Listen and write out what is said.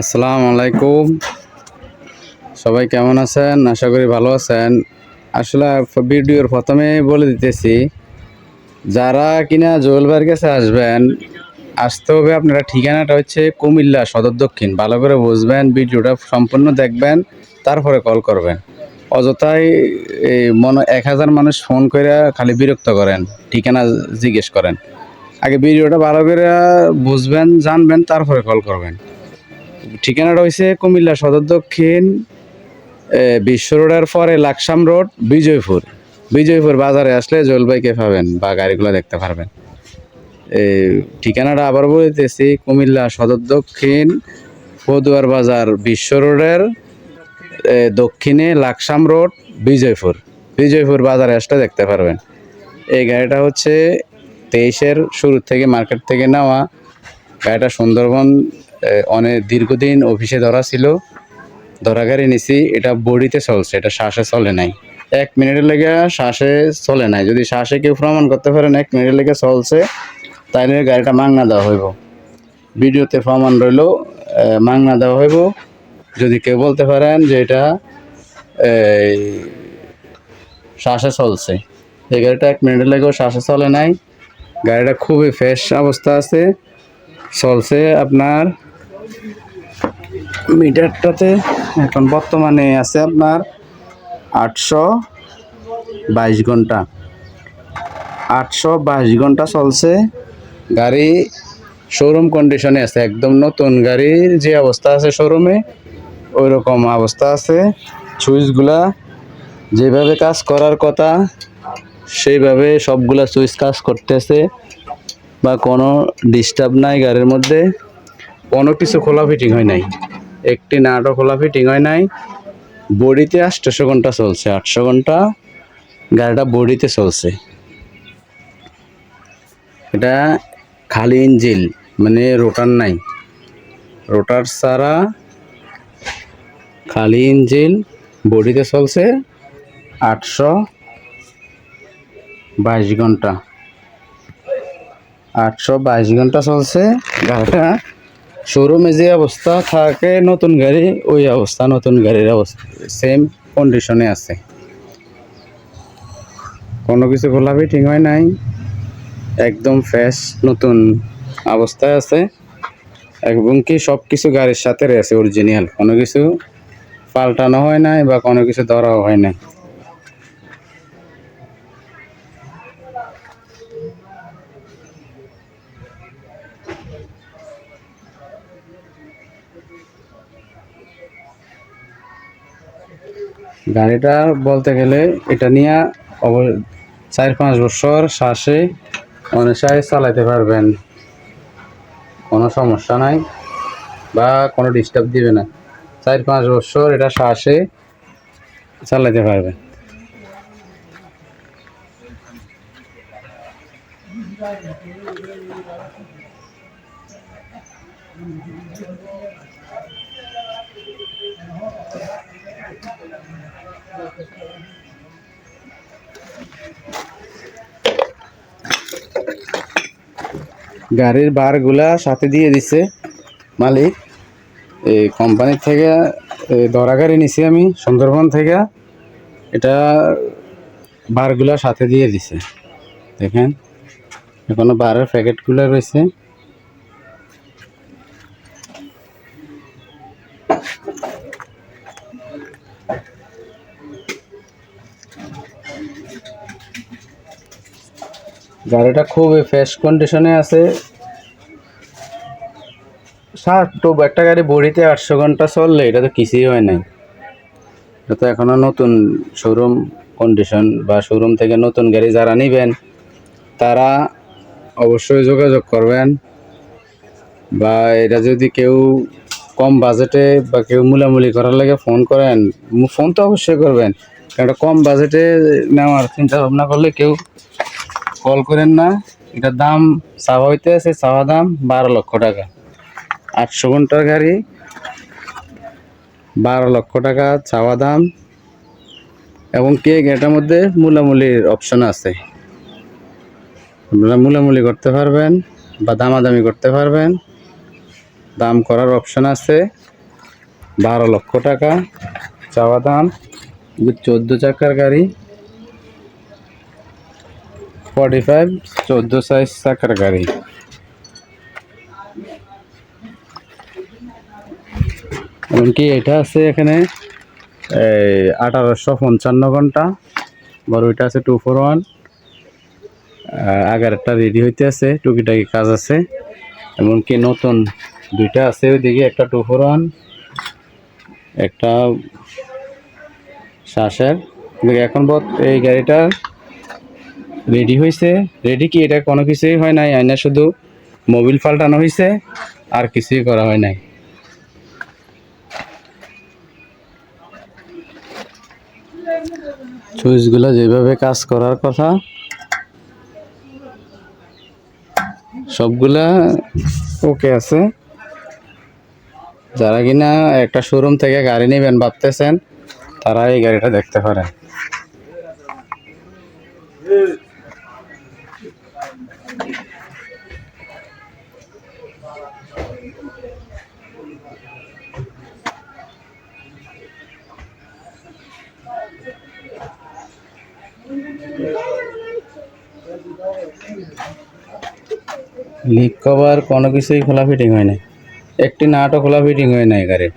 আসসালামু আলাইকুম। সবাই কেমন আছেন? আশা করি ভালো আছেন। আসলে ভিডিওর প্রথমে বলে দিতেছি, যারা কিনা জোয়েলবার কাছে আসবেন, আসতে হবে আপনারা ঠিকানাটা হচ্ছে কুমিল্লা সদর দক্ষিণ। ভালো করে বুঝবেন, ভিডিওটা সম্পূর্ণ দেখবেন, তারপরে কল করবেন। অযথাই এই মনে এক হাজার মানুষ ফোন করে খালি বিরক্ত করেন, ঠিকানা জিজ্ঞেস করেন। আগে ভিডিওটা ভালো করে বুঝবেন, জানবেন, তারপরে কল করবেন। ঠিকানাটা হয়েছে কুমিল্লা সদর দক্ষিণ বিশ্ব রোডের পরে লাকসাম রোড, বিজয়পুর। বিজয়পুর বাজারে আসলে জলবাইকে পাবেন বা গাড়িগুলো দেখতে পারবেন। ঠিকানাটা আবার বলতেছি, কুমিল্লা সদর দক্ষিণ, পদুয়ার বাজার বিশ্ব রোডের দক্ষিণে লাকসাম রোড, বিজয়পুর। বিজয়পুর বাজারে আসলে দেখতে পারবেন। এই গাড়িটা হচ্ছে তেইশের শুরু থেকে মার্কেট থেকে নেওয়া। গাড়িটা সুন্দরবন অনেক দীর্ঘদিন অফিসে ধরা ছিল। ধরা গাড়ি নিছি, এটা বডিতে চলছে, এটা শ্বাসে চলে নাই। এক মিনিটের লেগে শ্বাসে চলে নাই। যদি শ্বাসে কেউ প্রমাণ করতে পারেন, এক মিনিটের লেগে চলছে, তাইলে গাড়িটা মাংনা দেওয়া হইব। ভিডিওতে প্রমাণ রইল মাংনা দেওয়া হইব। যদি কেউ বলতে পারেন যে এটা শ্বাসে চলছে। এই গাড়িটা এক মিনিটের লেগেও শ্বাসে চলে নাই। গাড়িটা খুবই ফ্রেশ অবস্থা আছে। চলছে আপনার মিটারটাতে এখন বর্তমানে আছে আপনার আটশো বাইশ ঘণ্টা। আটশো বাইশ ঘণ্টা চলছে। গাড়ি শোরুম কন্ডিশনে আছে। একদম নতুন গাড়ির যে অবস্থা আছে শোরুমে ওই রকম অবস্থা আছে। সুইচগুলা যেভাবে কাজ করার কথা, সেইভাবে সবগুলা সুইচ কাজ করতেছে। বা কোনো ডিস্টার্ব নাই গাড়ির মধ্যে। কোনো কিছু খোলা ফিটিং হয় নাই। একটি নাটও খোলা ফিটিং হয় নাই। বডিতে আটশো ঘণ্টা চলছে, আটশো ঘণ্টা গাড়িটা বডিতে চলছে। এটা খালি ইঞ্জিল মানে রোটার নাই। রোটার ছাড়া খালি ইঞ্জিল বডিতে চলছে আটশো বাইশ ঘণ্টা। আটশো বাইশ ঘণ্টা চলছে গাড়িটা শোরুমে যে অবস্থা থাকে নতুন গাড়ি, ওই অবস্থা, নতুন গাড়ির অবস্থা। সেম কন্ডিশনে আছে। কোনো কিছু খোলা ফিটিং হয় নাই। একদম ফ্রেশ নতুন অবস্থায় আছে। এবং কি সব কিছু গাড়ির সাথে রয়েছে অরিজিনাল কোনো কিছু পাল্টানো হয় নাই বা কোনো কিছু ধরাও হয় নাই। গাড়িটা বলতে গেলে এটা নিয়ে চার পাঁচ বছর শ্বাসে অনেসায় চালাইতে পারবেন। কোনো সমস্যা নাই বা কোনো ডিস্টার্ব দিবে না। চার পাঁচ বছর এটা শ্বাসে চালাইতে পারবেন। গাড়ির বারগুলা সাথে দিয়ে দিছে মালিক। এই কোম্পানির থেকে দরা গাড়ি নিছি আমি, সুন্দরবন থেকে। এটা বারগুলা সাথে দিয়ে দিছে। দেখেন, এখনও বারের প্যাকেটগুলো রয়েছে। গাড়িটা খুবই ফ্রেশ কন্ডিশনে আছে। ষাট তো একটা গাড়ি বড়িতে আটশো ঘণ্টা চললে, এটা তো কিছুই হয় নাই। এটা তো এখনও নতুন শোরুম কন্ডিশন বা শোরুম থেকে নতুন গাড়ি যারা নেবেন, তারা অবশ্যই যোগাযোগ করবেন। বা এটা যদি কেউ কম বাজেটে বা কেউ মূলামূলি করার লাগে ফোন করেন ফোন তো অবশ্যই করবেন। কারণ কম বাজেটে নেওয়ার চিন্তা ভাবনা করলে কেউ কল করেন না। এটার দাম চাওয়া হইতে আছে চাওয়া দাম বারো লক্ষ টাকা। আটশো ঘণ্টার গাড়ি, বারো লক্ষ টাকা চাওয়া দাম। এবং কেক এটার মধ্যে মূলামূলির অপশন আছে? আপনারা মূলামূলি করতে পারবেন বা দামাদামি করতে পারবেন। দাম করার অপশন আছে, বারো লক্ষ টাকা চাওয়া দাম। চোদ্দ চাকার গাড়ি ফর্টি ফাইভ চোদ্দ সাইজ চাকার গাড়ি। এমনকি এটা আছে এখানে, এই আঠারোশো পঞ্চান্ন ঘণ্টা, বড় এটা আছে টু ফোর ওয়ান আগেরটা রেডি হইতে আছে, টুকিটাকি কাজ আছে। এমনকি নতুন দুইটা আছে ওইদিকে, একটা টু ফোর ওয়ান একটা শ্বাসের এখন বত এই গাড়িটা রেডি হয়েছে রেডি কি? এটা কোনো কিছুই হয় নাই। আইনা শুধু মোবিল পাল্টানো হয়েছে আর কিছুই করা হয় নাই। সুইচগুলো যেভাবে কাজ করার কথা, সবগুলা ওকে আছে। যারা কিনা একটা শোরুম থেকে গাড়ি নেবেন ভাবতেছেন, তারা এই গাড়িটা দেখতে পারেন লিক কভার কোনো কিছুই খোলা ফিটিং হয় নাই। একটি নাটও খোলা ফিটিং হয় নাই গাড়ির